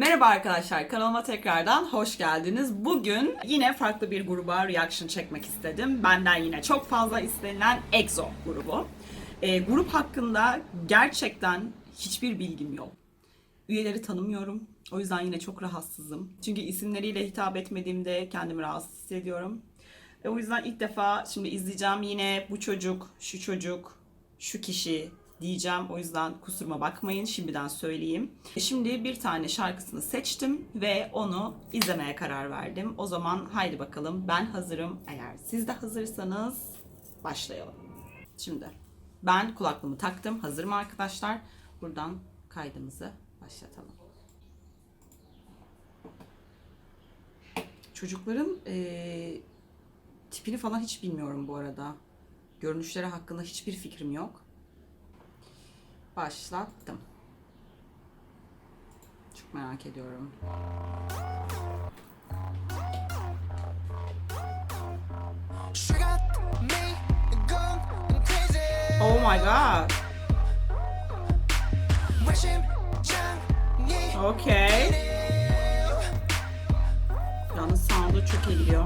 Merhaba arkadaşlar, kanalıma tekrardan hoş geldiniz. Bugün yine farklı bir gruba reaction çekmek istedim. Benden yine çok fazla istenilen EXO grubu. E, grup hakkında gerçekten hiçbir bilgim yok. Üyeleri tanımıyorum. O yüzden yine çok rahatsızım. Çünkü isimleriyle hitap etmediğimde kendimi rahatsız hissediyorum. Ve o yüzden ilk defa şimdi izleyeceğim yine bu çocuk, şu çocuk, şu kişi, diyeceğim. O yüzden kusuruma bakmayın şimdiden söyleyeyim. Şimdi bir tane şarkısını seçtim ve onu izlemeye karar verdim. O zaman haydi bakalım ben hazırım. Eğer siz de hazırsanız başlayalım. Şimdi ben kulaklığımı taktım. Hazır mı arkadaşlar? Buradan kaydımızı başlatalım. Çocukların e, tipini falan hiç bilmiyorum bu arada. Görünüşleri hakkında hiçbir fikrim yok başlattım. Çok merak ediyorum. Oh my god. Okay. Yalnız sound'u çok iyi gidiyor.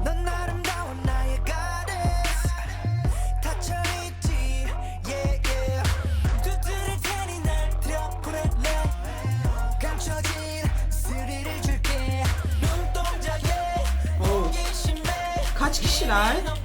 I.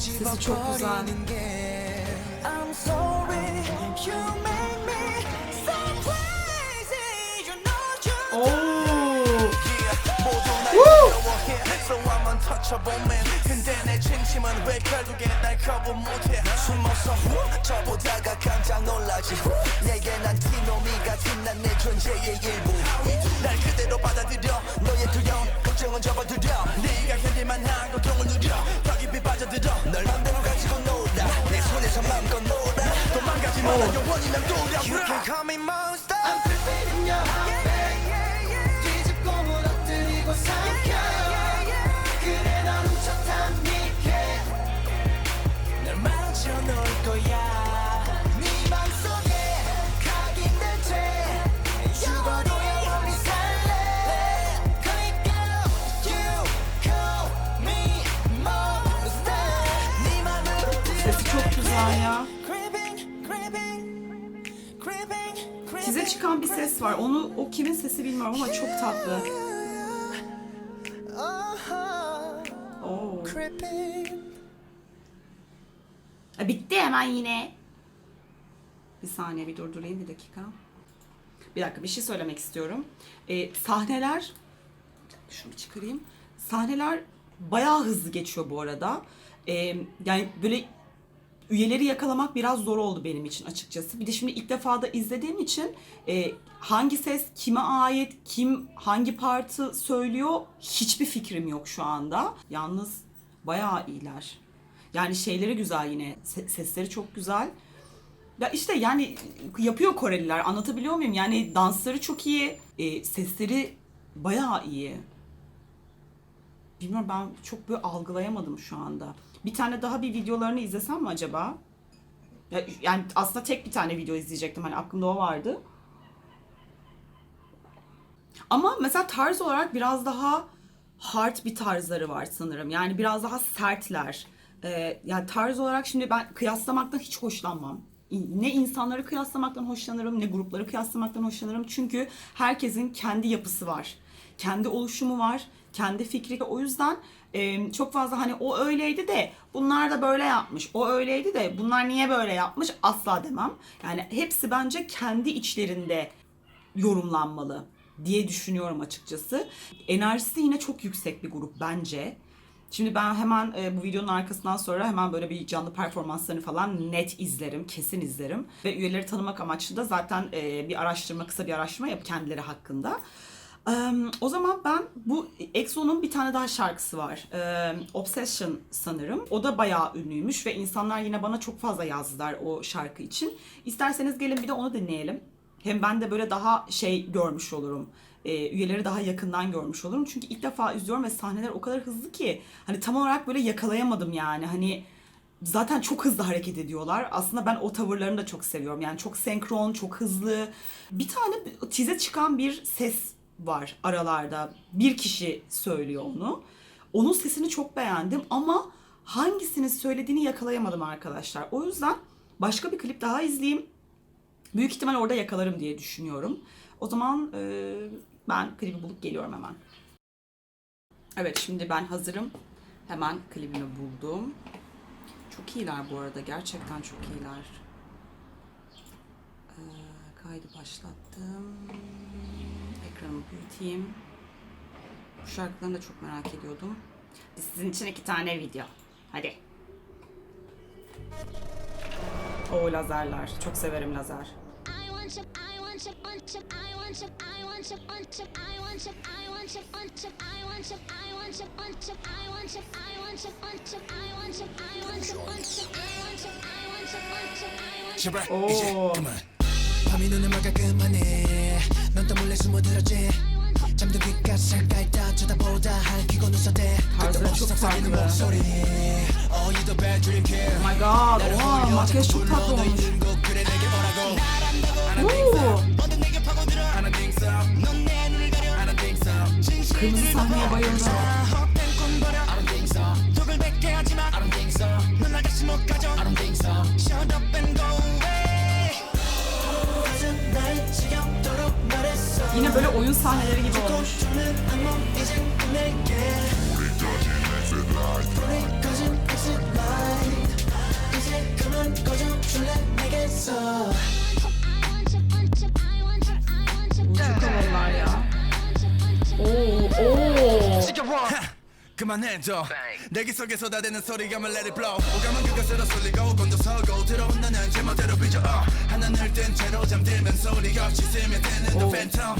Sesi çok güzel. Oo. You can call me Molly. kocaman bir ses var. Onu o kimin sesi bilmiyorum ama çok tatlı. Oo. A, bitti hemen yine. Bir saniye bir durdurayım bir dakika. Bir dakika bir şey söylemek istiyorum. Ee, sahneler şunu çıkarayım. Sahneler bayağı hızlı geçiyor bu arada. Ee, yani böyle üyeleri yakalamak biraz zor oldu benim için açıkçası. Bir de şimdi ilk defa da izlediğim için e, hangi ses kime ait, kim hangi partı söylüyor hiçbir fikrim yok şu anda. Yalnız bayağı iyiler. Yani şeyleri güzel yine. se- sesleri çok güzel. Ya işte yani yapıyor Koreliler anlatabiliyor muyum? Yani dansları çok iyi, e, sesleri bayağı iyi. Bilmiyorum ben çok böyle algılayamadım şu anda. Bir tane daha bir videolarını izlesem mi acaba? Ya, yani aslında tek bir tane video izleyecektim hani aklımda o vardı. Ama mesela tarz olarak biraz daha hard bir tarzları var sanırım. Yani biraz daha sertler. Ee, yani tarz olarak şimdi ben kıyaslamaktan hiç hoşlanmam. Ne insanları kıyaslamaktan hoşlanırım ne grupları kıyaslamaktan hoşlanırım. Çünkü herkesin kendi yapısı var. Kendi oluşumu var. Kendi fikri. O yüzden çok fazla hani o öyleydi de bunlar da böyle yapmış. O öyleydi de bunlar niye böyle yapmış asla demem. Yani hepsi bence kendi içlerinde yorumlanmalı diye düşünüyorum açıkçası. Enerjisi yine çok yüksek bir grup bence. Şimdi ben hemen e, bu videonun arkasından sonra hemen böyle bir canlı performanslarını falan net izlerim, kesin izlerim. Ve üyeleri tanımak amaçlı da zaten e, bir araştırma, kısa bir araştırma yap kendileri hakkında. O zaman ben bu EXO'nun bir tane daha şarkısı var. Obsession sanırım. O da bayağı ünlüymüş ve insanlar yine bana çok fazla yazdılar o şarkı için. İsterseniz gelin bir de onu dinleyelim. Hem ben de böyle daha şey görmüş olurum. Ee, üyeleri daha yakından görmüş olurum. Çünkü ilk defa izliyorum ve sahneler o kadar hızlı ki hani tam olarak böyle yakalayamadım yani. Hani zaten çok hızlı hareket ediyorlar. Aslında ben o tavırlarını da çok seviyorum. Yani çok senkron, çok hızlı. Bir tane tize çıkan bir ses var aralarda. Bir kişi söylüyor onu. Onun sesini çok beğendim ama hangisini söylediğini yakalayamadım arkadaşlar. O yüzden başka bir klip daha izleyeyim. Büyük ihtimal orada yakalarım diye düşünüyorum. O zaman e, ben klibi bulup geliyorum hemen. Evet şimdi ben hazırım. Hemen klibimi buldum. Çok iyiler bu arada. Gerçekten çok iyiler. Ee, kaydı başlattım. Ekranımı büyüteyim. Bu şarkılarını da çok merak ediyordum. Sizin için iki tane video. Hadi. O lazerler. Çok severim lazer. I 밤이 눈을 막아 그만해. 넌 또 몰래 숨어들었지? 잠든 귓가 살까이 따져다보다 할퀴고 눈썹대 그때 없이 속삭이는 목소리. Oh you the bad dream kid Oh my god. 나를 홀려 자꾸 너 있는 곳 그래 내게 오라고? 금상의 바이오나 I I don't think so. Yine böyle oyun sahneleri gibi olmuş. 그만해줘 내기 속에 쏟아대는 소리가 말 let it blow 오감은 그것으로 쏠리고 곤두서고 들어온 나는 제멋대로 빚어 uh. 하나를 뜬 채로 잠들면 소리 없이 스며드는 the phantom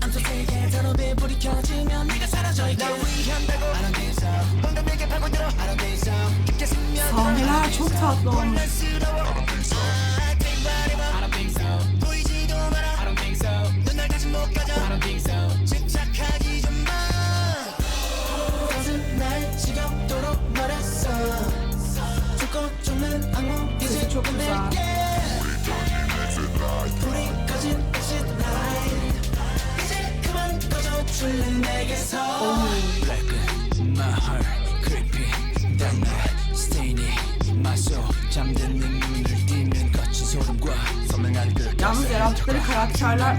I'm so sick 불이 켜지면 네가 사라져 있게 날 위한다고. I don't think so 방금 내게 파고들어. I don't think so 깊게 스며들어 çok tatlı olmuş. 촌스 Yalnız yarattıkları karakterler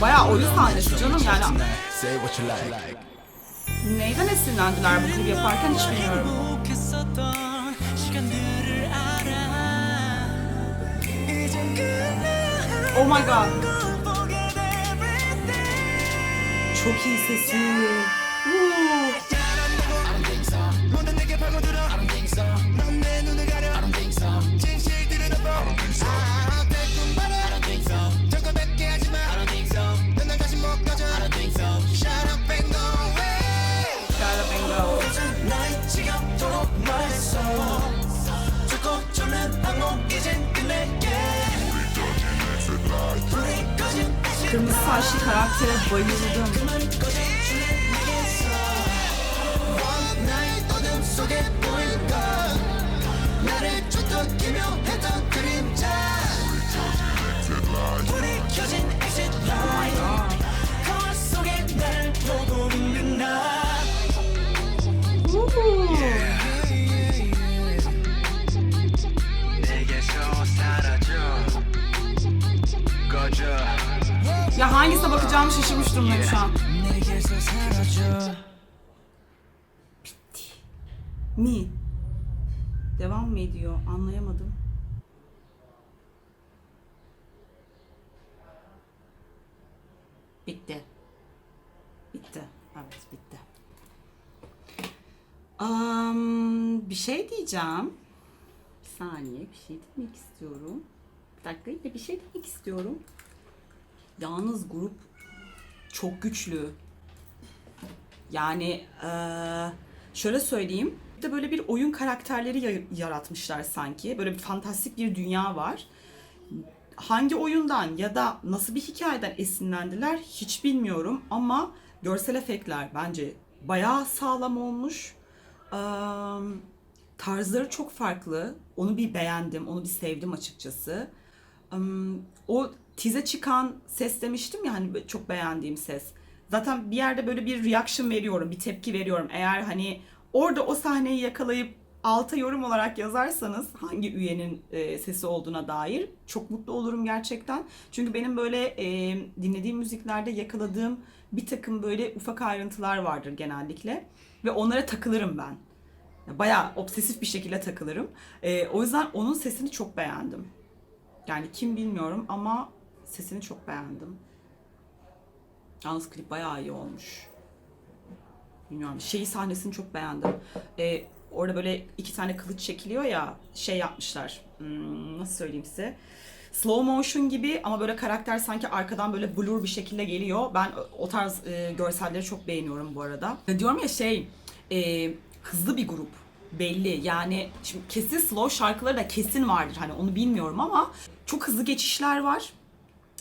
bayağı oyun sahnesi canım yani. Neyden esinlendiler bu klibi yaparken hiç bilmiyorum. Oh my god. Çok iyi sesi. Come on, come Ya hangisine bakacağımı şaşırmış durumdayım şu an. Bitti. Mi? Devam mı ediyor? Anlayamadım. Bitti. Bitti. Evet bitti. Um, bir şey diyeceğim. Bir saniye bir şey demek istiyorum. Bir dakika bir şey demek istiyorum. Yalnız grup çok güçlü. Yani şöyle söyleyeyim. Bir de böyle bir oyun karakterleri ya- yaratmışlar sanki. Böyle bir fantastik bir dünya var. Hangi oyundan ya da nasıl bir hikayeden esinlendiler hiç bilmiyorum ama görsel efektler bence bayağı sağlam olmuş. Tarzları çok farklı. Onu bir beğendim, onu bir sevdim açıkçası. O tize çıkan ses demiştim ya hani çok beğendiğim ses. Zaten bir yerde böyle bir reaction veriyorum, bir tepki veriyorum. Eğer hani orada o sahneyi yakalayıp alta yorum olarak yazarsanız hangi üyenin e, sesi olduğuna dair çok mutlu olurum gerçekten. Çünkü benim böyle e, dinlediğim müziklerde yakaladığım bir takım böyle ufak ayrıntılar vardır genellikle ve onlara takılırım ben. Bayağı obsesif bir şekilde takılırım. E, o yüzden onun sesini çok beğendim. Yani kim bilmiyorum ama sesini çok beğendim. Yalnız klip bayağı iyi olmuş. Bilmiyorum. Şeyi sahnesini çok beğendim. Ee, orada böyle iki tane kılıç çekiliyor ya şey yapmışlar. Hmm, nasıl söyleyeyim size? Slow motion gibi ama böyle karakter sanki arkadan böyle blur bir şekilde geliyor. Ben o tarz e, görselleri çok beğeniyorum bu arada. Diyorum ya şey e, hızlı bir grup belli. Yani şimdi kesin slow şarkıları da kesin vardır. Hani onu bilmiyorum ama çok hızlı geçişler var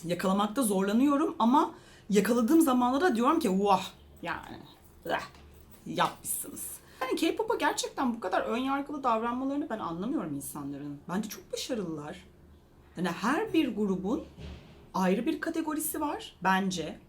yakalamakta zorlanıyorum ama yakaladığım zamanlarda diyorum ki vah yani eh, yapmışsınız. Yani K-pop'a gerçekten bu kadar ön yargılı davranmalarını ben anlamıyorum insanların. Bence çok başarılılar. Yani her bir grubun ayrı bir kategorisi var bence.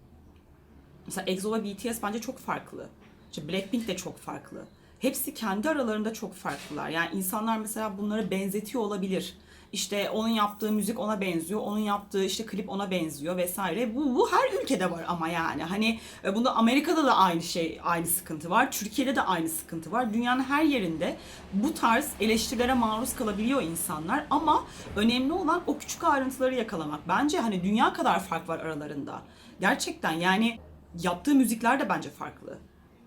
Mesela EXO ve BTS bence çok farklı. İşte Blackpink de çok farklı. Hepsi kendi aralarında çok farklılar. Yani insanlar mesela bunları benzetiyor olabilir. İşte onun yaptığı müzik ona benziyor, onun yaptığı işte klip ona benziyor vesaire. Bu, bu her ülkede var ama yani. Hani e, bunda Amerika'da da aynı şey, aynı sıkıntı var. Türkiye'de de aynı sıkıntı var. Dünyanın her yerinde bu tarz eleştirilere maruz kalabiliyor insanlar. Ama önemli olan o küçük ayrıntıları yakalamak. Bence hani dünya kadar fark var aralarında. Gerçekten yani yaptığı müzikler de bence farklı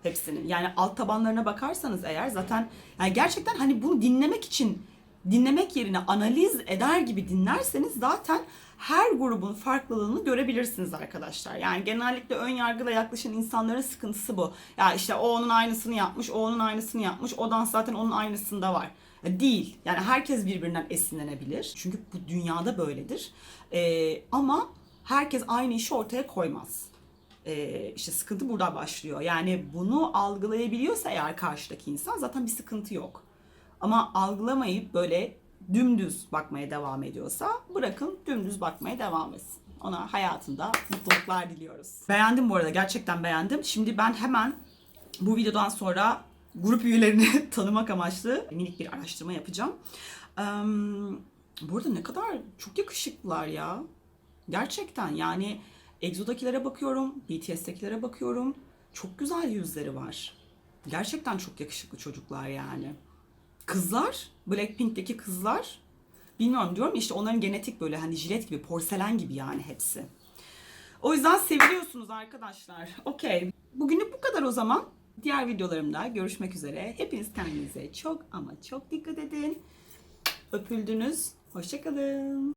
hepsinin. Yani alt tabanlarına bakarsanız eğer zaten yani gerçekten hani bunu dinlemek için dinlemek yerine analiz eder gibi dinlerseniz zaten her grubun farklılığını görebilirsiniz arkadaşlar. Yani genellikle ön yargıyla yaklaşan insanların sıkıntısı bu. Ya işte o onun aynısını yapmış, o onun aynısını yapmış, o dans zaten onun aynısında var. Ya Değil. Yani herkes birbirinden esinlenebilir. Çünkü bu dünyada böyledir. Ee, ama herkes aynı işi ortaya koymaz. Ee, işte sıkıntı burada başlıyor. Yani bunu algılayabiliyorsa eğer karşıdaki insan zaten bir sıkıntı yok. Ama algılamayıp böyle dümdüz bakmaya devam ediyorsa bırakın dümdüz bakmaya devam etsin. Ona hayatında mutluluklar diliyoruz. Beğendim bu arada gerçekten beğendim. Şimdi ben hemen bu videodan sonra grup üyelerini tanımak amaçlı minik bir araştırma yapacağım. Eee bu arada ne kadar çok yakışıklılar ya. Gerçekten yani EXO'dakilere bakıyorum, BTS'tekilere bakıyorum. Çok güzel yüzleri var. Gerçekten çok yakışıklı çocuklar yani. Kızlar, Blackpink'teki kızlar bilmiyorum diyorum işte onların genetik böyle hani jilet gibi, porselen gibi yani hepsi. O yüzden seviliyorsunuz arkadaşlar. Okey. Bugünlük bu kadar o zaman. Diğer videolarımda görüşmek üzere. Hepiniz kendinize çok ama çok dikkat edin. Öpüldünüz. Hoşçakalın.